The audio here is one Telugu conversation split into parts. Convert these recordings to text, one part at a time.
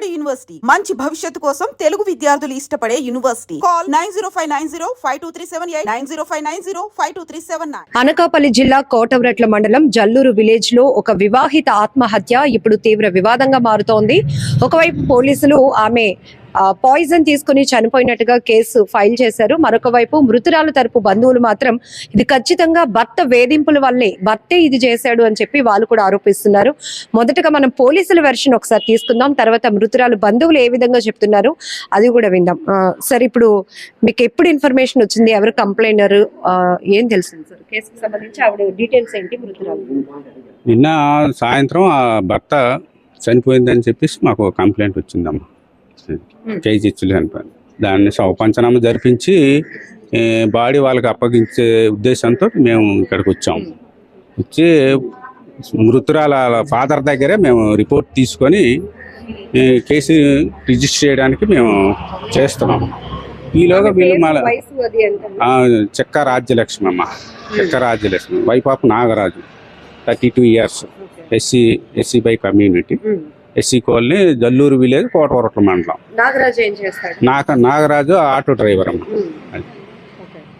విజయవాడ యూనివర్సిటీ. మంచి భవిష్యత్తు కోసం తెలుగు విద్యార్థులు ఇష్టపడే university. Call nine zero five nine zero five two three seven eight nine zero five nine zero five two three seven nine. Anakapalli జిల్లా కోటవరట్ల మండలం జల్లూరు విలేజ్లో ఒక వివాహిత ఆత్మహత్య ఇప్పుడు తీవ్ర వివాదంగా మారుతోంది. ఒకవైపు పోలీసులు ఆమె పాయిజన్ తీసుకుని చనిపోయినట్టుగా కేసు ఫైల్ చేశారు. మరొక వైపు మృతురాలు తరపు బంధువులు మాత్రం ఇది ఖచ్చితంగా భర్త వేధింపుల వల్లే భర్తే ఇది చేశాడు అని చెప్పి వాళ్ళు కూడా ఆరోపిస్తున్నారు. మొదటగా మనం పోలీసుల వెర్షన్ ఒకసారి తీసుకుందాం. తర్వాత మృతురాలు బంధువులు ఏ విధంగా చెప్తున్నారు అది కూడా విందాం. సార్ ఇప్పుడు మీకు ఎప్పుడు ఇన్ఫర్మేషన్ వచ్చింది? ఎవరు కంప్లైనర్ ఏం తెలిసింది సార్? కేసుకు సంబంధించి ఆవిడ డీటెయిల్స్ ఏంటి మృతురాలు? నిన్న సాయంత్రం ఆ భర్త చనిపోయిందని చెప్పేసి మాకు కంప్లైంట్ వచ్చిందమ్మా. కేజీ ఇచ్చులు చనిపోయింది దాన్ని పంచనామా జరిపించి బాడీ వాళ్ళకి అప్పగించే ఉద్దేశంతో మేము ఇక్కడికి వచ్చాము. వచ్చి మృతురాల ఫాదర్ దగ్గరే మేము రిపోర్ట్ తీసుకొని కేసు రిజిస్టర్ చేయడానికి మేము చేస్తున్నాము. ఈలోగా వీళ్ళు మళ్ళీ చెక్క రాజ్యలక్ష్మి అమ్మ Chekka Rajyalakshmi of Nagaraju. Thirty two years. SC SC by community. SC colony Jalluru village Kotauratla మండలం. నాగరాజు ఏం చేస్తాడు? నాక నాగరాజు ఆటో డ్రైవర్ అమ్మ.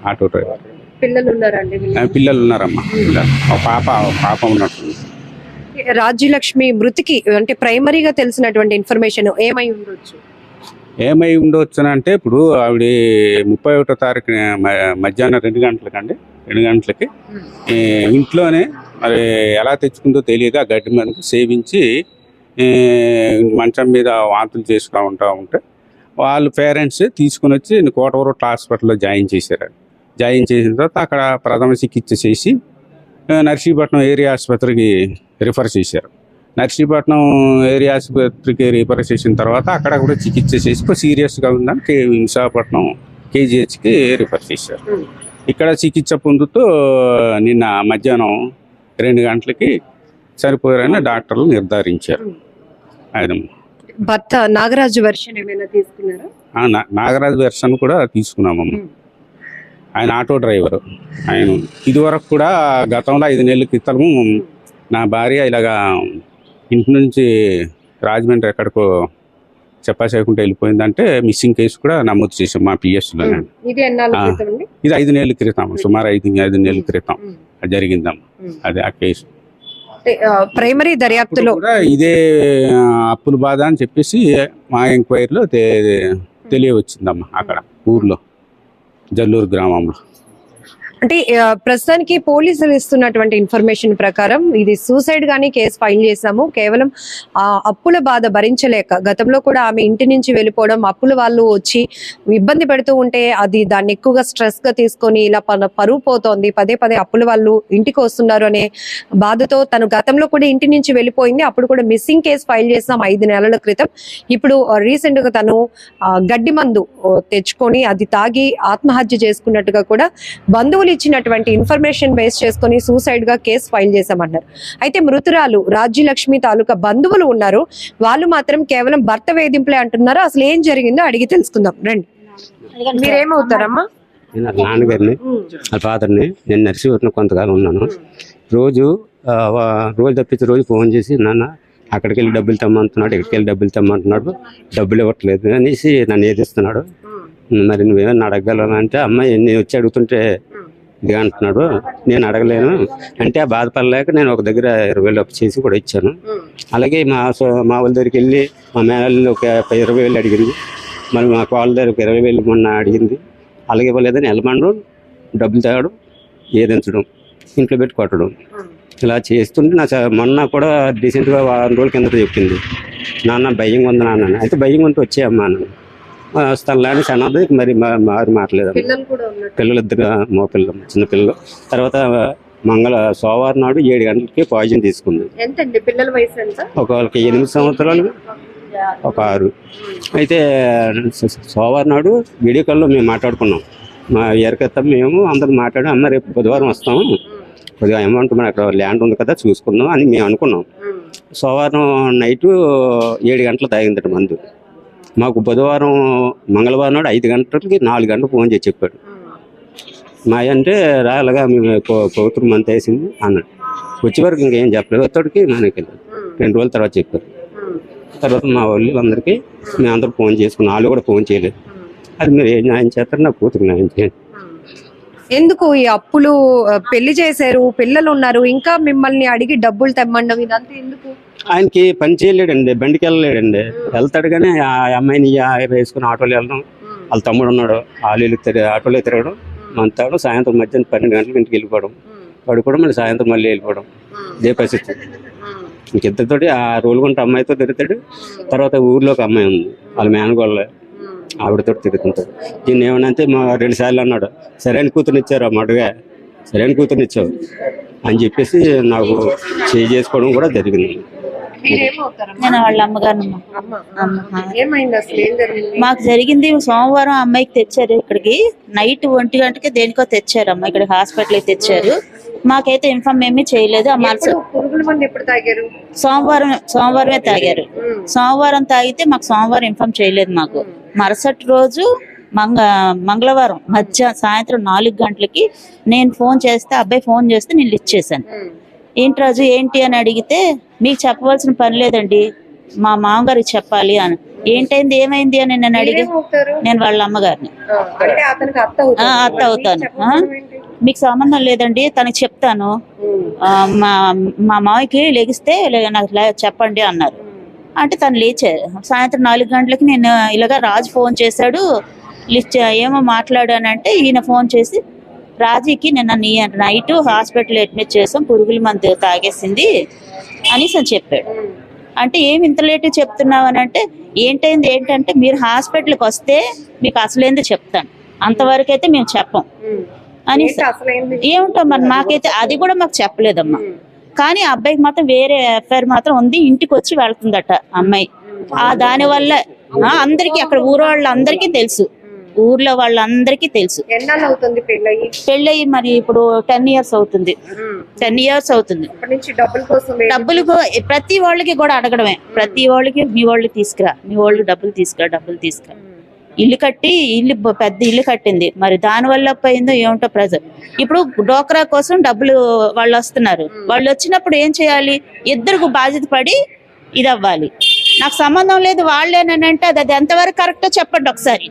Auto driver. పిల్లలు ఉన్నారండి ఆ, పిల్లలు ఉన్నారమ్మా పిల్లలు. ఒక పాప ఒక పాప ఉన్నట్టుంది రాజ్యలక్ష్మి మృతికి అంటే ప్రైమరీగా తెలిసినటువంటి ఇన్ఫర్మేషన్ ఏమై ఉండొచ్చు? ఏమై ఉండొచ్చునంటే ఇప్పుడు ఆవిడ ముప్పై ఒకటో తారీఖు మ- మధ్యాహ్నం రెండు గంటలకండి. రెండు గంటలకి ఈ ఇంట్లోనే మరి ఎలా తెచ్చుకుందో తెలియదు ఆ గడ్డి మందు సేవించి మంచం మీద వాంతులు చేసుకుంటూ ఉంటా ఉంటే వాళ్ళ పేరెంట్స్ తీసుకుని వచ్చి కోటవరొట్ల హాస్పిటల్లో జాయిన్ చేశారు జాయిన్ చేసిన తర్వాత అక్కడ ప్రథమ చికిత్స చేసి నర్సీపట్నం ఏరియా ఆసుపత్రికి రిఫర్ చేశారు. నర్సీపట్నం ఏరియా ఆసుపత్రికి రిఫర్ చేసిన తర్వాత అక్కడ కూడా చికిత్స చేసి ఇప్పుడు సీరియస్గా ఉందని కే విశాఖపట్నం కేజీహెచ్కి రిఫర్ చేశారు. ఇక్కడ చికిత్స పొందుతూ నిన్న మధ్యాహ్నం రెండు గంటలకి చనిపోయారని డాక్టర్లు నిర్ధారించారు. ఆయన. భర్త నాగరాజు వెర్షన్ ఏమైనా తీసుకున్నారా? నాగరాజు వెర్షన్ కూడా తీసుకున్నామమ్మ ఆయన ఆటో డ్రైవర్. ఆయన ఇదివరకు కూడా గతంలో ఐదు నెలల క్రితము నా భార్య ఇలాగా ఇంటి నుంచి రాజమండ్రి ఎక్కడికో చెప్పా చేయకుండా వెళ్ళిపోయిందంటే మిస్సింగ్ కేసు కూడా నమోదు చేసాం మా పిఎస్లో ఇది ఐదు నెలల క్రితం సుమారు ఐదు ఐదు నెలల క్రితం. జరిగిందమ్మ. అదే ఆ కేసు ప్రైమరీ దర్యాప్తులో కూడా ఇదే అప్పుల బాధ అని చెప్పేసి మా ఎంక్వైరీలో తెలియవచ్చిందమ్మా అక్కడ ఊర్లో జల్లూరు గ్రామంలో. అంటే ప్రస్తుతానికి పోలీసులు ఇస్తున్నటువంటి ఇన్ఫర్మేషన్ ప్రకారం ఇది సూసైడ్ గానీ కేసు ఫైల్ చేశాము. కేవలం ఆ అప్పుల బాధ భరించలేక గతంలో కూడా ఆమె ఇంటి నుంచి వెళ్ళిపోవడం అప్పుల వాళ్ళు వచ్చి ఇబ్బంది పెడుతూ ఉంటే అది దాన్ని ఎక్కువగా స్ట్రెస్గా తీసుకొని ఇలా పరువు పోతోంది. పదే పదే అప్పుల వాళ్ళు ఇంటికి వస్తున్నారు అనే బాధతో తను గతంలో కూడా ఇంటి నుంచి వెళ్ళిపోయింది. అప్పుడు కూడా మిస్సింగ్ కేసు ఫైల్ చేసాం ఐదు నెలల క్రితం. ఇప్పుడు రీసెంట్గా తను గడ్డి మందు తెచ్చుకొని అది తాగి ఆత్మహత్య చేసుకున్నట్టుగా కూడా బంధువులు ఇచ్చినటువంటి ఇన్ఫర్మేషన్ బేస్ చేసుకొని సూసైడ్గా కేసు ఫైల్ చేశామన్నారు. అయితే మృతురాలు రాజ్యలక్ష్మి తాలూకా బంధువులు ఉన్నారు. వాళ్ళు మాత్రం కేవలం భర్త వేధింపులే అంటున్నారు. అసలు ఏం జరిగిందో అడిగి తెలుసుకుందాం. రండి. మీరేమవుతారమ్మా నేను నాన్నగారిని వాళ్ళ ఫాదర్ని నేను నర్సీపట్నం కొంతకాలం ఉన్నాను. రోజు రోజు తప్పించి రోజు ఫోన్ చేసి నాన్న అక్కడికి వెళ్ళి డబ్బులు తెమ్మంటున్నాడు ఇక్కడికి వెళ్ళి డబ్బులు తెమ్మంటున్నాడు డబ్బులు ఇవ్వట్లేదు అనేసి నన్ను ఏదిస్తున్నాడు మరి నువ్వేమన్నా అడగగలవా అంటే అమ్మాయి నేను వచ్చి అడుగుతుంటే ఇది అంటున్నాడు. నేను అడగలేను. అంటే ఆ బాధపడలేక నేను ఒక దగ్గర ఇరవై వేలు అప్పు చేసి కూడా ఇచ్చాను. అలాగే మా మా వాళ్ళ దగ్గరికి వెళ్ళి మా మేనల్ని ఒక ఇరవై వేలు అడిగింది. మరి మా వాళ్ళ దగ్గర ఇరవై వేలు మొన్న అడిగింది. అలాగే ఇవ్వలేదని వెళ్ళమనడం డబ్బులు తేవడం ఏదించడం ఇంట్లో పెట్టి కొట్టడం. ఇలా చేస్తుంటే నా మొన్న కూడా రీసెంట్గా వారం రోజుల కిందట చెప్పింది. నాన్న భయం ఉంది నాన్న అయితే భయం ఉంటే వచ్చేయమ్మా అన్నాను ఆ, వస్తానులే అన్నది మరి మారు మాట్లేదు పిల్లలు ఇద్దరు మో పిల్లలు చిన్న పిల్లలు. తర్వాత మంగళ సోమవారం నాడు ఏడు గంటలకి పాయిజన్ తీసుకుంది. ఒకళ్ళకి ఎనిమిది సంవత్సరాలు ఒక ఆరు. అయితే సోమవారం నాడు వీడియో కాల్లో మేము మాట్లాడుకున్నాం. మా ఎరకెత్తాం మేము అందరం మాట్లాడి. అమ్మ రేపు బుధవారం వస్తాం. కొద్దిగా అమౌంట్ మన అక్కడ ల్యాండ్ ఉంది కదా చూసుకుందాం అని మేము అనుకున్నాం. సోమవారం నైట్ ఏడు గంటలు తాగిందట మందు. మాకు బుధవారం మంగళవారం నాడు ఐదు గంటలకి నాలుగు గంటలు ఫోన్ చేసి చెప్పాడు. మా అంటే రాయలగా మేము పవిత్రం మంత్ వేసింది అన్నాడు. వచ్చే వరకు ఇంకేం చెప్పలేదు. అతడికి నాన్నకి రెండు రోజుల తర్వాత చెప్పారు తర్వాత మా వాళ్ళందరికీ మేము అందరూ ఫోన్ చేసుకున్నాం. వాళ్ళు కూడా ఫోన్ చేయలేదు. అది మీరు ఏం న్యాయం చేస్తారు నా కూతురు న్యాయం చేయండి. ఎందుకు ఈ అప్పులు పెళ్ళి చేశారు పిల్లలు ఉన్నారు ఇంకా మిమ్మల్ని అడిగి డబ్బులు తెమ్మండం ఇదంతా ఎందుకు? ఆయనకి పని చేయలేడండి బండికి వెళ్ళలేడండి. వెళ్తాడు కానీ ఆ అమ్మాయిని ఆ వేసుకుని ఆటోలో వెళ్ళడం. వాళ్ళ తమ్ముడు ఉన్నాడు వాళ్ళు తిరిగి ఆటోలో తిరగడం. మంతాడు సాయంత్రం మధ్యాహ్నం పన్నెండు గంటలకు ఇంటికి వెళ్ళిపోవడం. వాడు కూడా మళ్ళీ సాయంత్రం మళ్ళీ వెళ్ళిపోవడం. ఇదే పరిస్థితి. ఇంకిద్దరితోటి ఆ రోలుగుంట అమ్మాయితో తిరుగుతాడు. తర్వాత ఊర్లో ఒక అమ్మాయి ఉంది. వాళ్ళ మేనగోళ్ళ. ఆవిడతో తిరుగుతుంటాడు. దీన్ని ఏమనంటే మా రెండు సార్లు అన్నాడు సరైన కూతురునిచ్చారు ఆ మడుగా సరైన కూతురునిచ్చావు అని చెప్పేసి నాకు చేయి చేసుకోవడం కూడా జరిగింది. నేను వాళ్ళ అమ్మగారు మాకు జరిగింది సోమవారం అమ్మాయికి తెచ్చారు ఇక్కడికి. నైట్ ఒంటి గంటకి దేనికో తెచ్చారు అమ్మ ఇక్కడ హాస్పిటల్కి తెచ్చారు. మాకైతే ఇన్ఫార్మ్ ఏమీ చేయలేదు సోమవారం సోమవారమే తాగారు. సోమవారం తాగితే మాకు సోమవారం ఇన్ఫార్మ్ చేయలేదు మాకు. మరుసటి రోజు మంగ మంగళవారం మధ్య సాయంత్రం నాలుగు గంటలకి నేను ఫోన్ చేస్తే అబ్బాయి ఫోన్ చేస్తే నేను లిస్ట్ చేశాను. ఏంటి రాజు ఏంటి అని అడిగితే మీకు చెప్పవలసిన పని లేదండి. మా మామగారికి చెప్పాలి అని. ఏంటైంది ఏమైంది అని నేను అడిగి నేను వాళ్ళ అమ్మగారిని. అత్త అవుతాను? మీకు సంబంధం లేదండి తనకి చెప్తాను. మా మా మామయ్యకి లెగిస్తే నాకు చెప్పండి అన్నారు. అంటే తను లేచారు సాయంత్రం నాలుగు గంటలకి నేను ఇలాగ రాజు ఫోన్ చేశాడు. లిఫ్ట్ ఏమో మాట్లాడానంటే ఈయన ఫోన్ చేసి రాజీకి నిన్న నీ నైట్ హాస్పిటల్ అడ్మిట్ చేసాం పురుగుల మందు తాగేసింది అనేసి అని చెప్పాడు. అంటే ఏమి ఇంత లేట్ చెప్తున్నావు అని అంటే ఏంటైంది ఏంటంటే మీరు హాస్పిటల్కి వస్తే మీకు అసలేందో చెప్తాను. అంతవరకు అయితే మేము చెప్పం. అని ఏముంటాం మరి మాకైతే అది కూడా మాకు చెప్పలేదమ్మా. కానీ అబ్బాయికి మాత్రం వేరే ఎఫ్ఐఆర్ మాత్రం ఉంది. ఇంటికి వచ్చి వెళ్తుందట అమ్మాయి. ఆ దాని వల్ల అందరికీ అక్కడ ఊరు వాళ్ళందరికీ తెలుసు. ఊర్లో వాళ్ళందరికీ తెలుసు. అవుతుంది పెళ్ళయి? పెళ్ళయి మరి ఇప్పుడు టెన్ ఇయర్స్ అవుతుంది. టెన్ ఇయర్స్ అవుతుంది. డబ్బుల ప్రతి వాళ్ళకి కూడా అడగడమే. ప్రతి వాళ్ళకి మీ వాళ్ళు తీసుకురా మీ వాళ్ళు డబ్బులు తీసుకురా డబ్బులు తీసుకురా. ఇల్లు కట్టి ఇల్లు పెద్ద ఇల్లు కట్టింది. మరి దాని వల్ల పోయిందో ఏమిటో ప్రజలు ఇప్పుడు డోక్రా కోసం డబ్బులు వాళ్ళు వస్తున్నారు. వాళ్ళు వచ్చినప్పుడు ఏం చేయాలి? ఇద్దరికి బాధ్యత పడి ఇది అవ్వాలి నాకు సంబంధం లేదు వాళ్ళేనంటే అది అది ఎంతవరకు కరెక్టో చెప్పండి ఒకసారి?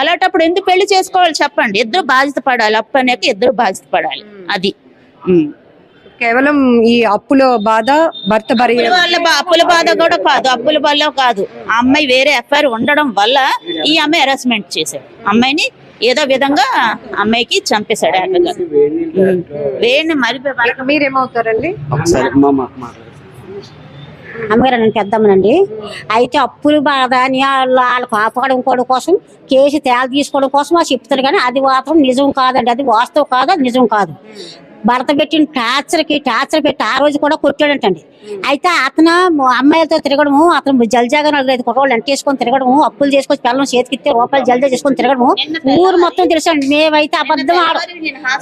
అలాంటప్పుడు ఎందుకు పెళ్ళి చేసుకోవాలి చెప్పండి. ఇద్దరు బాధ్యత పడాలి. అప్పు అనేక ఇద్దరు బాధ్యత పడాలి. అది. కేవలం ఈ అప్పుల బాధ భర్త భార్య అప్పుల వల్ల బా- అప్పుల బాధ కూడా కాదు అప్పుల వల్ల కాదు. ఆ అమ్మాయి వేరే ఎఫ్ఐఆర్ ఉండడం వల్ల ఈ అమ్మాయి హెరాస్మెంట్ చేశాడు. అమ్మాయిని ఏదో విధంగా అమ్మాయికి చంపేశాడు ఏకంగా. వేడిని మరి మీరేమవుతారండి? ఒకసారి మా మాట మాట్లాడు. అమ్మగారు నేను పెద్దమ్మనండి. అయితే అప్పులు బాధ అని వాళ్ళు వాళ్ళు కాపాడుకోవడం కోసం కేసు తేల తీసుకోవడం కోసం వాళ్ళు చెప్తారు కానీ అది మాత్రం నిజం కాదండి. అది వాస్తవం కాదు అది నిజం కాదు. భర్త పెట్టిన టార్చర్కి టార్చర్ పెట్టి ఆ రోజు కూడా కొట్టాడంటండి. అయితే అతను అమ్మాయిలతో తిరగడము అతను జల్జాగా నలుగురైదు కుట్రోళ్ళు ఎంటేసుకొని తిరగడము అప్పులు చేసుకొని పిల్లలు చేతికిస్తే రూపాయలు జల్జా చేసుకొని తిరగడము. ఊరు మొత్తం తెలుసండి మేమైతే అబద్ధం ఆడ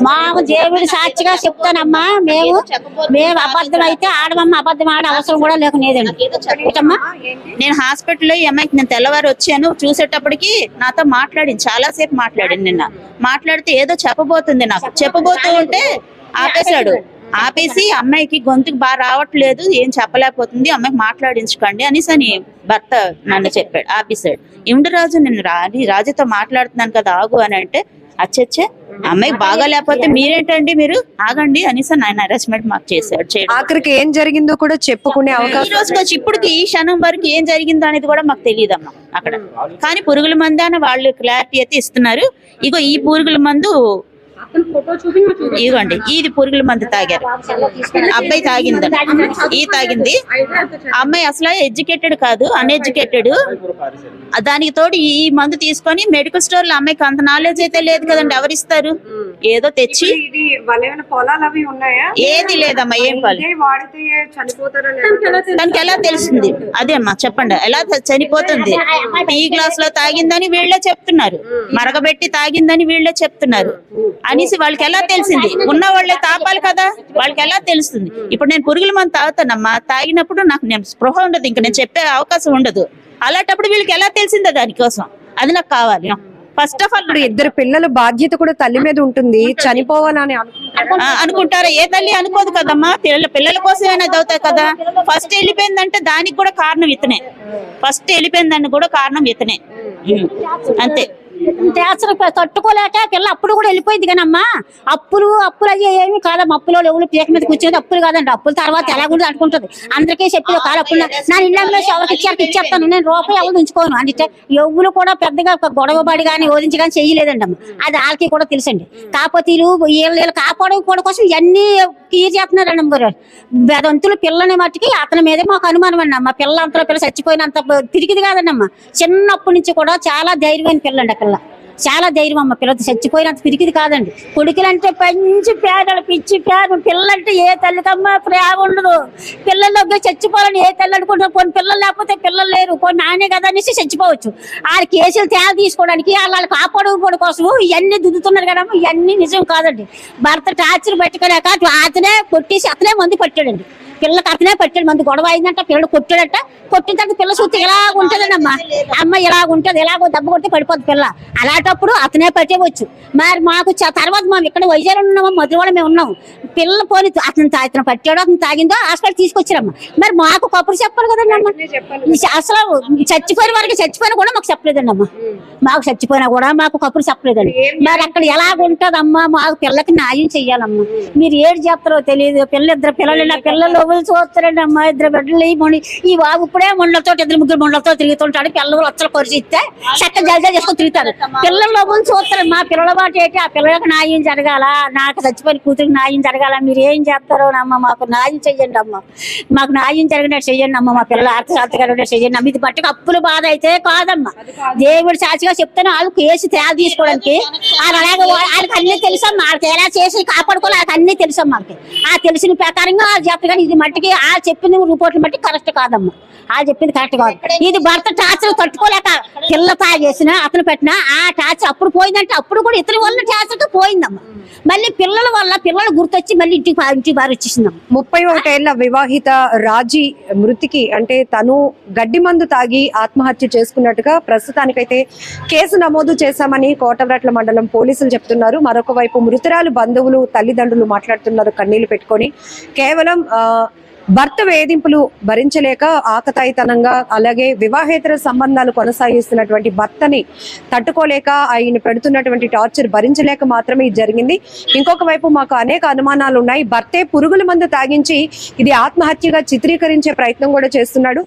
మాము దేవుడి సాక్షిగా చెప్తానమ్మా మేము మేము అబద్ధం అయితే ఆడమమ్మ అబద్ధం ఆడే అవసరం కూడా లేకునేదండి నేను హాస్పిటల్లో ఈ అమ్మాయికి నేను తెల్లవారు వచ్చాను చూసేటప్పటికి నాతో మాట్లాడింది చాలా సేపు మాట్లాడింది నిన్న. మాట్లాడితే ఏదో చెప్పబోతుంది నాకు. చెప్పబోతూ ఉంటే ఆపేశాడు. ఆపేసి అమ్మాయికి గొంతుకు బాగా రావట్లేదు ఏం చెప్పలేకపోతుంది అమ్మాయికి మాట్లాడించుకోండి అనేసి అని భర్త నన్ను చెప్పాడు ఆపేశాడు. ఇమిడి రాజు నేను రాజు రాజుతో మాట్లాడుతున్నాను కదా ఆగు అని అంటే అచ్చచ్చే అమ్మాయికి బాగా లేకపోతే మీరేంటండి మీరు? ఆగండి అనేసి ఆయన అరెస్ట్మెంట్ మాకు చేశాడు ఆఖరికి ఏం జరిగిందో కూడా చెప్పుకునే ఈ అవకాశం రోజుకి ఇప్పటికి ఈ క్షణం వరకు ఏం జరిగిందో అనేది కూడా మాకు తెలియదమ్మా అక్కడ. కానీ పురుగుల మందు అని వాళ్ళు క్లారిటీ అయితే ఇస్తున్నారు. ఇగో ఈ పురుగుల మందు ఇదిగోండి ఇది పురుగుల మందు తాగారు. అబ్బాయి తాగింది. ఈ తాగింది. అమ్మాయి అసలు ఎడ్యుకేటెడ్ కాదు అన్ఎడ్యుకేటెడ్. దానికి తోడు ఈ మందు తీసుకొని మెడికల్ స్టోర్లో అమ్మాయికి అంత నాలెడ్జ్ అయితే లేదు కదండి ఎవరిస్తారు? ఏదో తెచ్చి ఏది లేదమ్మా ఏం ఎలా? దానికి ఎలా తెలుస్తుంది? అదే అమ్మా చెప్పండి. ఎలా చనిపోతుంది? టీ గ్లాస్లో తాగిందని వీళ్ళే చెప్తున్నారు. మరగబెట్టి తాగిందని వీళ్ళే చెప్తున్నారు. అనేసి వాళ్ళకి ఎలా తెలిసింది? ఉన్న వాళ్ళే తాపాలి కదా? వాళ్ళకి ఎలా తెలుస్తుంది? ఇప్పుడు నేను పురుగుల మంది తాగుతానమ్మా. తాగినప్పుడు నాకు నేను స్పృహ ఉండదు. ఇంకా నేను చెప్పే అవకాశం ఉండదు. అలాంటప్పుడు వీళ్ళకి ఎలా తెలిసిందో దానికోసం? అది నాకు కావాలి. ఫస్ట్ ఆఫ్ ఆల్ ఇప్పుడు ఇద్దరు పిల్లల బాధ్యత కూడా తల్లి మీద ఉంటుంది చనిపోవాలని అనుకుంటారు? అనుకుంటారు. ఏ తల్లి అనుకోదు కదమ్మా? పిల్లల పిల్లల కోసమైనా చదువుతాయి కదా. ఫస్ట్ వెళ్ళిపోయిందంటే దానికి కూడా కారణం ఇతనే. ఫస్ట్ వెళ్ళిపోయిందని కూడా కారణం ఇతనే. ఉమ్. అంతే. ట్యాక్సర్ తట్టుకోలేక పిల్ల అప్పుడు కూడా వెళ్ళిపోయింది కానమ్మా అప్పులు అప్పులు అయ్యి ఏమి కాదమ్మా. అప్పులో ఎవరు పీక మీద కూర్చోదు అప్పులు కాదండి. అప్పుల తర్వాత ఎలా కూడా అనుకుంటది అందరికీ చెప్పి కాదు అప్పులు నా ఇళ్ళ ఎవరికి ఇచ్చారు? ఇచ్చేస్తాను. నేను రూపాయి ఎవరు ఉంచుకోను. అంటే ఎవరు కూడా పెద్దగా ఒక గొడవబడి కానీ ఓదించి కానీ చేయలేదండి అమ్మ అది వాళ్ళకి కూడా తెలుసండి. కాకపోతే వీళ్ళు వీళ్ళు వీళ్ళు కోసం ఇవన్నీ క్లియర్ చేస్తున్నారండి అమ్మగారు బెదంతులు పిల్లని మట్టికి అతని మీదే మాకు అనుమానం అండి అమ్మ. పిల్ల అంతలో పిల్ల చచ్చిపోయినంత తిరిగిది కాదండి అమ్మ. చిన్నప్పటి నుంచి కూడా చాలా ధైర్యమైన పిల్లండి ఆ పిల్ల. చాలా ధైర్యం అమ్మ. పిల్లలు చచ్చిపోయినంత పిరికిది కాదండి. కొడుకులంటే పంచి పేదలు పిచ్చి పేద పిల్లలంటే ఏ తల్లికమ్మ ప్రేమ ఉండదు. పిల్లల్లోకి చచ్చిపోవాలని ఏ తల్లి అనుకుంటారు కొన్ని పిల్లలు లేకపోతే పిల్లలు లేరు. కొన్ని నానే కదా అనేసి చచ్చిపోవచ్చు. వాళ్ళ కేసులు తేడా తీసుకోవడానికి వాళ్ళు కాపాడుకోవడం కోసం ఇవన్నీ దుద్దుతున్నారు కదమ్మా ఇవన్నీ నిజం కాదండి. భర్త టార్చర్ పెట్టుకోలేక అతనే కొట్టేసి అతనే మంది పట్టాడండి పిల్లకి అతనే పట్టాడు మంది గొడవ అయిందంట పిల్లడు కొట్టాడట. కొట్టిన తర్వాత పిల్ల సూత్తి ఇలా ఉంటదండి అమ్మ అమ్మ ఇలా ఉంటది ఎలాగో దెబ్బ కొడితే పడిపోద్ది పిల్ల. అలాంటప్పుడు అతనే పట్టేవచ్చు. మరి మాకు తర్వాత మేము ఇక్కడ వైజాగ్ ఉన్నాము మధురవాడ మేము ఉన్నాము. పిల్ల పోని అతను అతను పట్టాడో అతను తాగిందో హాస్పిటల్ తీసుకొచ్చారమ్మ. మరి మాకు కబురు చెప్పాలి కదండి అమ్మ అసలు చచ్చిపోయిన వరకు చచ్చిపోయినా కూడా మాకు చెప్పలేదండి అమ్మ మాకు చచ్చిపోయినా కూడా మాకు కబురు చెప్పలేదండి. మరి అక్కడ ఎలాగుంటదమ్మా మాకు పిల్లకి న్యాయం చెయ్యాలమ్మా మీరు ఏడు చెప్తారో తెలియదు. పిల్ల ఇద్దరు పిల్లలు పిల్లలు ఎవరు చూస్తారండి అమ్మా ఇద్దరు బిడ్డలు. ఈ మొండి ఈ బాబు ఇప్పుడే మొండలతో ఇద్దరు ముగ్గురు మొండలతో తిరుగుతుంటాడు. పిల్లలు లక్షలు పరిచిస్తే ఇస్తే చక్క జల్జా చేసుకొని తిరుగుతారు. పిల్లలు ఎవరు చూస్తారు. మా పిల్లల పాటు ఏంటి? ఆ పిల్లలకు న్యాయం జరగాల. నాకు చచ్చిపోయిన కూతురికి న్యాయం జరగాల. మీరు ఏం చేస్తారో అమ్మ మాకు న్యాయం చెయ్యండి అమ్మ. మాకు న్యాయం జరిగినట్టు చెయ్యండి అమ్మ. మా పిల్లలు అర్థశాస్త్రగా చెయ్యండి అమ్మ. ఇది బట్టకు అప్పులు బాధ అయితే కాదమ్మా. దేవుడు సాక్షిగా చెప్తాను వాళ్ళు కేసు తేడా తీసుకోవడానికి. అలాగే వాళ్ళకి అన్ని తెలుసమ్మా వాళ్ళకి ఎలా చేసి కాపాడుకోవాలి వాళ్ళకి అన్ని తెలుసమ్మా ఆ తెలిసిన ప్రకారంగా వాళ్ళు చెప్తారు కానీ ఇది మట్టికి ఆ చెప్పిన రిపోర్ట్లు మట్టి కరెక్ట్ కాదమ్మా. ఆ చెప్పింది కరెక్ట్ కాదు. ఇది భర్త టార్చర్ తట్టుకోలేక పిల్ల తాగేసిన అతను పెట్టిన ఆ టార్చర్ అప్పుడు పోయిందంటే అప్పుడు కూడా ఇతని వల్ల టార్చర్ పోయిందమ్మా. మళ్ళీ పిల్లల వల్ల పిల్లలు గుర్తొచ్చి మళ్ళీ ఇంటికి ఇంటికి బారి వచ్చేసిందమ్మా ముప్పై ఒకటేళ్ళ వివాహిత రాజీ మృతికి అంటే తను గడ్డి మందు తాగి ఆత్మహత్య చేసుకున్నట్టుగా ప్రస్తుతానికైతే కేసు నమోదు చేశామని కోటవరట్ల మండలం పోలీసులు చెప్తున్నారు. మరొక వైపు మృతురాలు బంధువులు తల్లిదండ్రులు మాట్లాడుతున్నారు కన్నీళ్ళు పెట్టుకొని. కేవలం భర్త వేధింపులు భరించలేక ఆకతాయితనంగా అలాగే వివాహేతర సంబంధాలు కొనసాగిస్తున్నటువంటి భర్తని తట్టుకోలేక ఆయన పెడుతున్నటువంటి టార్చర్ భరించలేక మాత్రమే ఇది జరిగింది. ఇంకొక వైపు మాకు అనేక అనుమానాలు ఉన్నాయి. భర్తే పురుగుల మందు తాగించి ఇది ఆత్మహత్యగా చిత్రీకరించే ప్రయత్నం కూడా చేస్తున్నాడు.